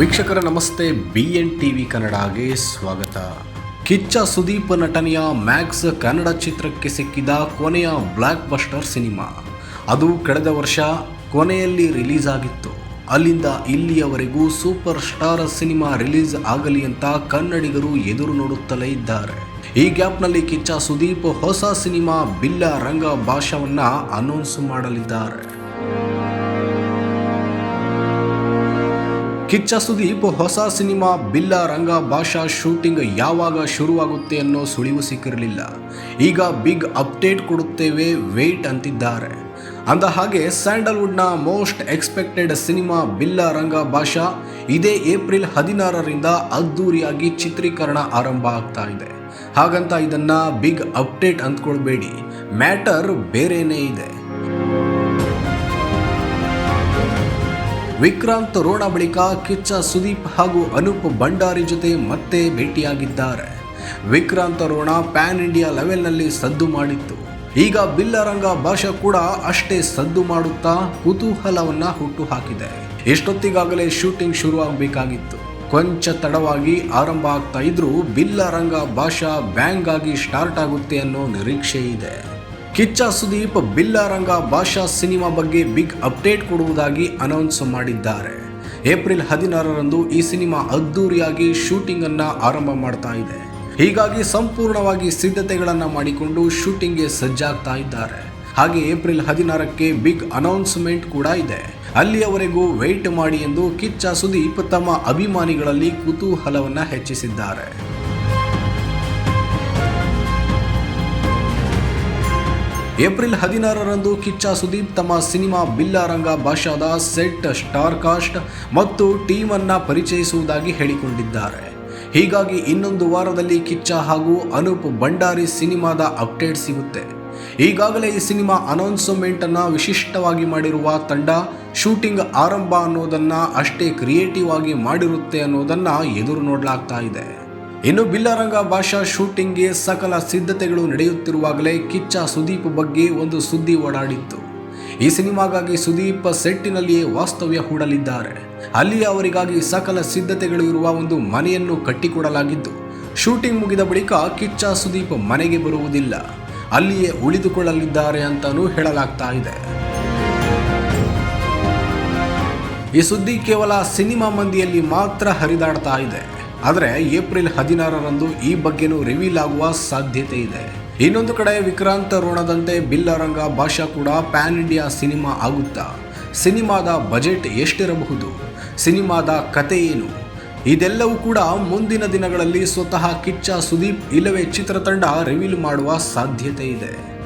ವೀಕ್ಷಕರ ನಮಸ್ತೆ B N TV ಕನ್ನಡಗೆ ಸ್ವಾಗತ. ಕಿಚ್ಚ ಸುದೀಪ್ ನಟನೆಯ ಮ್ಯಾಕ್ಸ್ ಕನ್ನಡ ಚಿತ್ರಕ್ಕೆ ಸಿಕ್ಕಿದ ಕೊನೆಯ ಬ್ಲ್ಯಾಕ್ ಬಸ್ಟರ್ ಸಿನಿಮಾ. ಅದು ಕಳೆದ ವರ್ಷ ಕೊನೆಯಲ್ಲಿ ರಿಲೀಸ್ ಆಗಿತ್ತು. ಅಲ್ಲಿಂದ ಇಲ್ಲಿಯವರೆಗೂ ಸೂಪರ್ ಸ್ಟಾರ್ ಸಿನಿಮಾ ರಿಲೀಸ್ ಆಗಲಿ ಅಂತ ಕನ್ನಡಿಗರು ಎದುರು ನೋಡುತ್ತಲೇ ಇದ್ದಾರೆ. ಈ ಗ್ಯಾಪ್ನಲ್ಲಿ ಕಿಚ್ಚ ಸುದೀಪ್ ಹೊಸ ಸಿನಿಮಾ ಬಿಲ್ಲ ರಂಗ ಭಾಷವನ್ನ ಅನೌನ್ಸ್ ಮಾಡಲಿದ್ದಾರೆ. ಕಿಚ್ಚ ಸುದೀಪ್ ಹೊಸ ಸಿನಿಮಾ ಬಿಲ್ಲ ರಂಗ ಭಾಷಾ ಶೂಟಿಂಗ್ ಯಾವಾಗ ಶುರುವಾಗುತ್ತೆ ಅನ್ನೋ ಸುಳಿವು ಸಿಕ್ಕಿರಲಿಲ್ಲ. ಈಗ ಬಿಗ್ ಅಪ್ಡೇಟ್ ಕೊಡುತ್ತೇವೆ, ವೇಟ್ ಅಂತಿದ್ದಾರೆ. ಅಂದ ಹಾಗೆ ಸ್ಯಾಂಡಲ್ವುಡ್ನ most expected cinema Billa Ranga Baasha ಇದೇ ಏಪ್ರಿಲ್ ಹದಿನಾರರಿಂದ ಅದ್ದೂರಿಯಾಗಿ ಚಿತ್ರೀಕರಣ ಆರಂಭ ಆಗ್ತಾ ಇದೆ. ಹಾಗಂತ ಇದನ್ನ ಬಿಗ್ ಅಪ್ಡೇಟ್ ಅಂದ್ಕೊಳ್ಬೇಡಿ. ಮ್ಯಾಟರ್ ಬೇರೆಯೇ ಇದೆ. ವಿಕ್ರಾಂತ್ ರೋಣ ಬಳಿಕ ಕಿಚ್ಚ ಸುದೀಪ್ ಹಾಗೂ ಅನೂಪ್ ಭಂಡಾರಿ ಜೊತೆ ಮತ್ತೆ ಭೇಟಿಯಾಗಿದ್ದಾರೆ. ವಿಕ್ರಾಂತ್ ರೋಣ ಪ್ಯಾನ್ ಇಂಡಿಯಾ ಲೆವೆಲ್ನಲ್ಲಿ ಸದ್ದು ಮಾಡಿತ್ತು. ಈಗ ಬಿಲ್ಲರಂಗ ಭಾಷಾ ಕೂಡ ಅಷ್ಟೇ ಸದ್ದು ಮಾಡುತ್ತಾ ಕುತೂಹಲವನ್ನ ಹುಟ್ಟು ಹಾಕಿದೆ ಇಷ್ಟೊತ್ತಿಗಾಗಲೇ ಶೂಟಿಂಗ್ ಶುರು ಆಗಬೇಕಾಗಿತ್ತು ಕೊಂಚ ತಡವಾಗಿ ಆರಂಭ ಆಗ್ತಾ ಇದ್ರೂ ಬಿಲ್ಲರಂಗ ಭಾಷಾ ಬ್ಯಾಂಗ್ ಆಗಿ ಸ್ಟಾರ್ಟ್ ಆಗುತ್ತೆ ಅನ್ನೋ ನಿರೀಕ್ಷೆ ಇದೆ ಕಿಚ್ಚ ಸುದೀಪ್ ಬಿಲ್ಲಾರಂಗ ಭಾಷಾ ಸಿನಿಮಾ ಬಗ್ಗೆ ಬಿಗ್ ಅಪ್ಡೇಟ್ ಕೊಡುವುದಾಗಿ ಅನೌನ್ಸ್ ಮಾಡಿದ್ದಾರೆ. ಏಪ್ರಿಲ್ ಹದಿನಾರರಂದು ಈ ಸಿನಿಮಾ ಅದ್ದೂರಿಯಾಗಿ ಶೂಟಿಂಗ್ ಅನ್ನ ಆರಂಭ ಮಾಡ್ತಾ ಇದೆ. ಹೀಗಾಗಿ ಸಂಪೂರ್ಣವಾಗಿ ಸಿದ್ಧತೆಗಳನ್ನು ಮಾಡಿಕೊಂಡು ಶೂಟಿಂಗ್ಗೆ ಸಜ್ಜಾಗ್ತಾ ಇದ್ದಾರೆ. ಹಾಗೆ ಏಪ್ರಿಲ್ ಹದಿನಾರಕ್ಕೆ ಬಿಗ್ ಅನೌನ್ಸ್ಮೆಂಟ್ ಕೂಡ ಇದೆ. ಅಲ್ಲಿಯವರೆಗೂ ವೆಯ್ಟ್ ಮಾಡಿ ಎಂದು ಕಿಚ್ಚ ಸುದೀಪ್ ತಮ್ಮ ಅಭಿಮಾನಿಗಳಲ್ಲಿ ಕುತೂಹಲವನ್ನ ಹೆಚ್ಚಿಸಿದ್ದಾರೆ. ಏಪ್ರಿಲ್ ಹದಿನಾರರಂದು ಕಿಚ್ಚ ಸುದೀಪ್ ತಮ್ಮ ಸಿನಿಮಾ ಬಿಲ್ಲಾರಂಗ ಭಾಷಾದ ಸೆಟ್ ಸ್ಟಾರ್ ಕಾಸ್ಟ್ ಮತ್ತು ಟೀಮ್ ಅನ್ನ ಪರಿಚಯಿಸುವುದಾಗಿ ಹೇಳಿಕೊಂಡಿದ್ದಾರೆ. ಹೀಗಾಗಿ ಇನ್ನೊಂದು ವಾರದಲ್ಲಿ ಕಿಚ್ಚ ಹಾಗೂ ಅನೂಪ್ ಭಂಡಾರಿ ಸಿನಿಮಾದ ಅಪ್ಡೇಟ್ ಸಿಗುತ್ತೆ. ಈಗಾಗಲೇ ಈ ಸಿನಿಮಾ ಅನೌನ್ಸ್ಮೆಂಟ್ ಅನ್ನ ವಿಶಿಷ್ಟವಾಗಿ ಮಾಡಿರುವ ತಂಡ ಶೂಟಿಂಗ್ ಆರಂಭ ಅನ್ನೋದನ್ನು ಅಷ್ಟೇ ಕ್ರಿಯೇಟಿವ್ ಆಗಿ ಮಾಡಿರುತ್ತೆ ಅನ್ನೋದನ್ನು ಎದುರು ನೋಡಲಾಗ್ತಾ ಇದೆ. ಇನ್ನು ಬಿಲ್ಲರಂಗ ಭಾಷಾ ಶೂಟಿಂಗ್ಗೆ ಸಕಲ ಸಿದ್ಧತೆಗಳು ನಡೆಯುತ್ತಿರುವಾಗಲೇ ಕಿಚ್ಚ ಸುದೀಪ್ ಬಗ್ಗೆ ಒಂದು ಸುದ್ದಿ ಓಡಾಡಿತ್ತು. ಈ ಸಿನಿಮಾಗಾಗಿ ಸುದೀಪ್ ಸೆಟ್ಟಿನಲ್ಲಿಯೇ ವಾಸ್ತವ್ಯ ಹೂಡಲಿದ್ದಾರೆ. ಅಲ್ಲಿ ಅವರಿಗಾಗಿ ಸಕಲ ಸಿದ್ಧತೆಗಳು ಇರುವ ಒಂದು ಮನೆಯನ್ನು ಕಟ್ಟಿಕೊಡಲಾಗಿದ್ದು, ಶೂಟಿಂಗ್ ಮುಗಿದ ಬಳಿಕ ಕಿಚ್ಚ ಸುದೀಪ್ ಮನೆಗೆ ಬರುವುದಿಲ್ಲ. ಅಲ್ಲಿಯೇ ಉಳಿದುಕೊಳ್ಳಲಿದ್ದಾರೆ ಅಂತಲೂ ಹೇಳಲಾಗ್ತಾ ಇದೆ. ಈ ಸುದ್ದಿ ಕೇವಲ ಸಿನಿಮಾ ಮಂದಿಯಲ್ಲಿ ಮಾತ್ರ ಹರಿದಾಡ್ತಾ ಇದೆ. ಆದರೆ ಏಪ್ರಿಲ್ ಹದಿನಾರರಂದು ಈ ಬಗ್ಗೆನೂ ರಿವೀಲ್ ಆಗುವ ಸಾಧ್ಯತೆ ಇದೆ. ಇನ್ನೊಂದು ಕಡೆ ವಿಕ್ರಾಂತ ರೋಣದಂತೆ ಬಿಲ್ಲರಂಗ ಭಾಷಾ ಕೂಡ ಪ್ಯಾನ್ ಇಂಡಿಯಾ ಸಿನಿಮಾ ಆಗುತ್ತಾ? ಸಿನಿಮಾದ ಬಜೆಟ್ ಎಷ್ಟಿರಬಹುದು? ಸಿನಿಮಾದ ಕತೆ ಏನು? ಇದೆಲ್ಲವೂ ಕೂಡ ಮುಂದಿನ ದಿನಗಳಲ್ಲಿ ಸ್ವತಃ ಕಿಚ್ಚ ಸುದೀಪ್ ಇಲ್ಲವೇ ಚಿತ್ರತಂಡ ರಿವೀಲ್ ಮಾಡುವ ಸಾಧ್ಯತೆ ಇದೆ.